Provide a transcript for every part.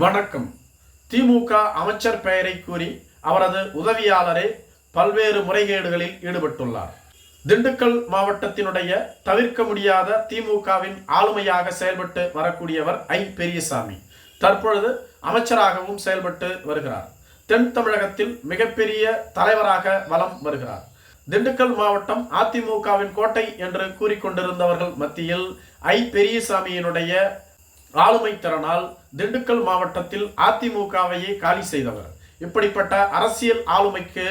வணக்கம். திமுக அமைச்சர் பெயரை கூறி அவரது உதவியாளரே பல்வேறு முறைகேடுகளில் ஈடுபட்டுள்ளார். திண்டுக்கல் மாவட்டத்தினுடைய தவிர்க்க முடியாத திமுகவின் ஆளுமையாக செயல்பட்டு வரக்கூடியவர் ஐ. பெரியசாமி. தற்பொழுது அமைச்சராகவும் செயல்பட்டு வருகிறார். தென் தமிழகத்தில் மிகப்பெரிய தலைவராக வலம் வருகிறார். திண்டுக்கல் மாவட்டம் அதிமுகவின் கோட்டை என்று கூறிக்கொண்டிருந்தவர்கள் மத்தியில் ஐ. பெரியசாமியினுடைய ஆளுமை திறனால் திண்டுக்கல் மாவட்டத்தில் அதிமுகவையே காலி செய்தவர். இப்படிப்பட்ட அரசியல் ஆளுமைக்கு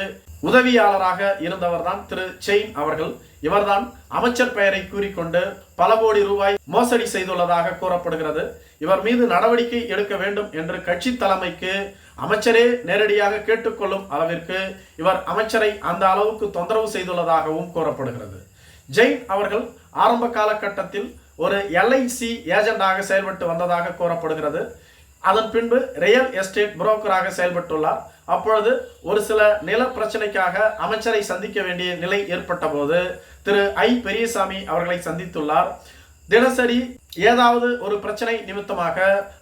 உதவியாளராக இருந்தவர்தான் திரு. செயின் அவர்கள். இவர்தான் அமைச்சர் பெயரை கூறிக்கொண்டு பல கோடி ரூபாய் மோசடி செய்துள்ளதாக கூறப்படுகிறது. இவர் மீது நடவடிக்கை எடுக்க வேண்டும் என்று கட்சி தலைமைக்கு அமைச்சரே நேரடியாக கேட்டுக்கொள்ளும் அளவிற்கு இவர் அமைச்சரை அந்த அளவுக்கு தொந்தரவு செய்துள்ளதாகவும் கூறப்படுகிறது. ஜெயின் அவர்கள் ஆரம்ப காலகட்டத்தில் ஒரு எல்ஐசி ஏஜெண்டாக செயல்பட்டு வந்ததாக கூறப்படுகிறது. அதன் பின்பு ரியல் எஸ்டேட் புரோக்கராக செயல்பட்டுள்ளார். அப்பொழுது ஒரு சில நில பிரச்சனைக்காக அமைச்சரை சந்திக்க வேண்டிய நிலை ஏற்பட்ட போது திரு ஐ பெரியசாமி அவர்களை சந்தித்துள்ளார். தினசரி ஏதாவது ஒரு பிரச்சனை நிமித்தமாக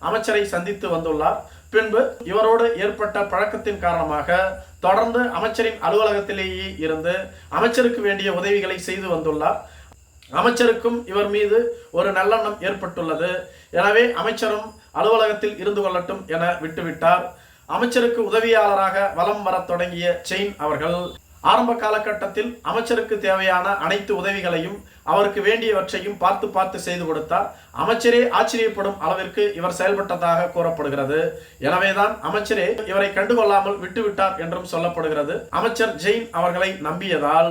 அமைச்சரை சந்தித்து வந்துள்ளார். பின்பு இவரோடு ஏற்பட்ட பழக்கத்தின் காரணமாக தொடர்ந்து அமைச்சரின் அலுவலகத்திலேயே இருந்து அமைச்சருக்கு வேண்டிய உதவிகளை செய்து வந்துள்ளார். அமைச்சருக்கும் இவர் மீது ஒரு நல்லெண்ணம் ஏற்பட்டுள்ளது. எனவே அமைச்சரும் அலுவலகத்தில் இருந்து கொள்ளட்டும் என விட்டுவிட்டார். அமைச்சருக்கு உதவியாளராக வலம் வரத் தொடங்கிய செயின் அவர்கள் ஆரம்ப காலகட்டத்தில் அமைச்சருக்கு தேவையான அனைத்து உதவிகளையும் அவருக்கு வேண்டியவற்றையும் பார்த்து பார்த்து செய்து கொடுத்தார். அமைச்சரே ஆச்சரியப்படும் அளவிற்கு இவர் செயல்பட்டதாக கூறப்படுகிறது. எனவேதான் அமைச்சரே இவரை கண்டுகொள்ளாமல் விட்டுவிட்டார் என்றும் சொல்லப்படுகிறது. அமைச்சர் ஜெயின் அவர்களை நம்பியதால்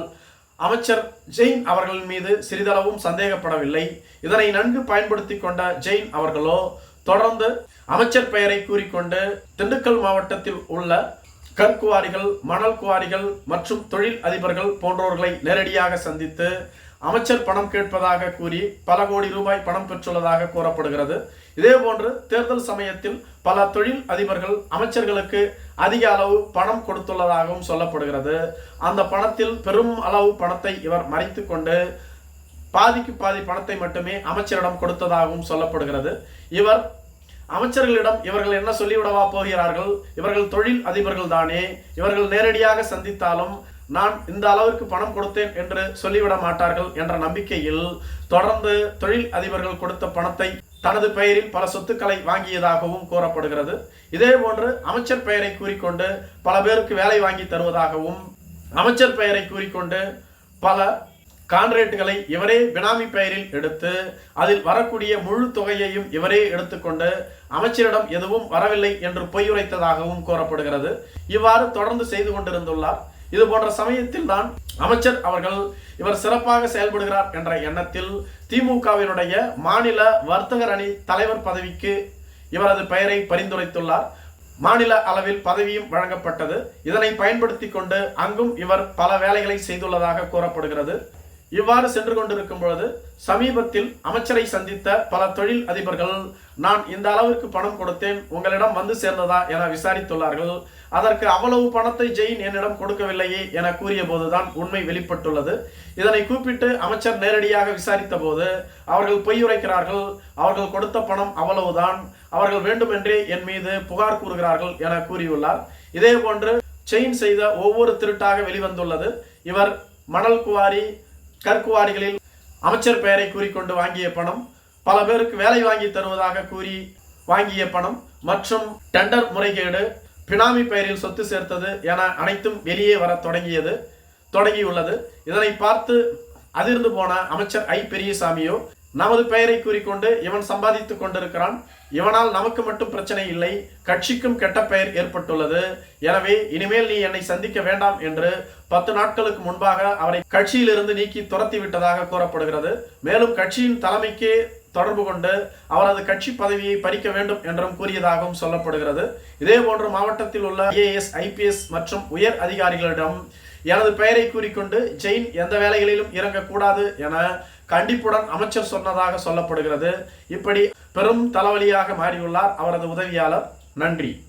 அமைச்சர் ஜெயின் அவர்களின் மீது சிறிதளவும் சந்தேகப்படவில்லை. இதனை நன்கு பயன்படுத்தி கொண்ட ஜெயின் அவர்களோ தொடர்ந்து அமைச்சர் பெயரை கூறிக்கொண்டு திண்டுக்கல் மாவட்டத்தில் உள்ள கற்குவாரிகள் மணல் குவாரிகள் மற்றும் தொழில் அதிபர்கள் போன்றோர்களை நேரடியாக சந்தித்து அமைச்சர் பணம் கேட்பதாக கூறி பல கோடி ரூபாய் பணம் பெற்றுள்ளதாக கூறப்படுகிறது. இதே போன்று தேர்தல் சமயத்தில் பல தொழில் அதிபர்கள் அமைச்சர்களுக்கு அதிக அளவு பணம் கொடுத்துள்ளதாகவும் சொல்லப்படுகிறது. அந்த பணத்தில் பெரும் அளவு பணத்தை இவர் மறைத்து கொண்டு பாதிக்கு பாதி பணத்தை மட்டுமே அமைச்சரிடம் கொடுத்ததாகவும் சொல்லப்படுகிறது. இவர் அமைச்சர்களிடம் இவர்கள் என்ன சொல்லிவிடவா போகிறார்கள்? இவர்கள் தொழில் அதிபர்கள் தானே. இவர்கள் நேரடியாக சந்தித்தாலும் நான் இந்த அளவிற்கு பணம் கொடுத்தேன் என்று சொல்லிவிட மாட்டார்கள் என்ற நம்பிக்கையில் தொடர்ந்து தொழில் அதிபர்கள் கொடுத்த பணத்தை தனது பெயரில் பல சொத்துக்களை வாங்கியதாகவும் கூறப்படுகிறது. இதே போன்று அமைச்சர் பெயரை கூறிக்கொண்டு பல பேருக்கு வேலை வாங்கி தருவதாகவும் அமைச்சர் பெயரை கூறிக்கொண்டு பல கான்ட்ரேட்டுகளை இவரே பினாமி பெயரில் எடுத்து அதில் வரக்கூடிய முழு தொகையையும் இவரே எடுத்துக்கொண்டு அமைச்சரிடம் எதுவும் வரவில்லை என்று பொய்யுரைத்ததாகவும் கூறப்படுகிறது. இவ்வாறு தொடர்ந்து செய்து கொண்டிருந்துள்ளார். இது போன்ற சமயத்தில் தான் அமைச்சர் அவர்கள் இவர் சிறப்பாக செயல்படுகிறார் என்ற எண்ணத்தில் திமுகவினுடைய மாநில வர்த்தகர் அணி தலைவர் பதவிக்கு இவரது பெயரை பரிந்துரைத்துள்ளார். மாநில அளவில் பதவியும் வழங்கப்பட்டது. இதனை பயன்படுத்தி கொண்டு அங்கும் இவர் பல வேலைகளை செய்துள்ளதாக கூறப்படுகிறது. இவ்வாறு சென்று கொண்டிருக்கும் பொழுது சமீபத்தில் அமைச்சரை சந்தித்த பல தொழில் அதிபர்கள் நான் இந்த அளவிற்கு பணம் கொடுத்தேன் உங்களிடம் வந்து சேர்ந்ததா? என விசாரித்துள்ளார்கள். அதற்கு அவ்வளவு பணத்தை ஜெயின் என்னிடம் கொடுக்கவில்லையே என கூறிய போதுதான் உண்மை வெளிப்பட்டுள்ளது. இதனை கூப்பிட்டு அமைச்சர் நேரடியாக விசாரித்த போது அவர்கள் பொய்யுரைக்கிறார்கள் அவர்கள் கொடுத்த பணம் அவ்வளவுதான் அவர்கள் வேண்டுமென்றே என் மீது புகார் கூறுகிறார்கள் என கூறியுள்ளார். இதே போன்று செயின் செய்த ஒவ்வொரு திருட்டாக வெளிவந்துள்ளது. இவர் மணல் குவாரி கற்குவாரிகளில் அமைச்சர் பெயரை கூறிக்கொண்டு வாங்கிய பணம் பல பேருக்கு வேலை வாங்கி தருவதாக கூறி வாங்கிய பணம் மற்றும் டெண்டர் முறைகேடு பினாமி பெயரில் சொத்து சேர்த்தது என அனைத்தும் வெளியே வர தொடங்கியது தொடங்கியுள்ளது. இதனை பார்த்து அதிர்ந்து போன அமைச்சர் ஐ பெரியசாமியோ நமது பெயரை கூறிக்கொண்டு இவன் சம்பாதித்துக் கொண்டிருக்கிறான். இவனால் நமக்கு மட்டும் பிரச்சனை இல்லை. கட்சிக்கும் கெட்ட பெயர் ஏற்பட்டுள்ளது. எனவே இனிமேல் நீ என்னை சந்திக்க வேண்டாம் என்று பத்து நாட்களுக்கு முன்பாக அவரை கட்சியிலிருந்து நீக்கி துரத்தி விட்டதாக கூறப்படுகிறது. மேலும் கட்சியின் தலைமைக்கு தொடர்பு கொண்டு அவரது கட்சி பதவியை பறிக்க வேண்டும் என்றும் கூறியதாகவும் சொல்லப்படுகிறது. இதே போன்று மாவட்டத்தில் உள்ள ஐஏஎஸ் ஐபிஎஸ் மற்றும் உயர் அதிகாரிகளிடம் எனது பெயரை கூறிக்கொண்டு ஜெயின் எந்த வேலைகளிலும் இறங்கக்கூடாது என கண்டிப்புடன் அமைச்சர் சொன்னதாக சொல்லப்படுகிறது. இப்படி பெரும் தலைவலியாக மாறியுள்ளார் அவரது உதவியாளர். நன்றி.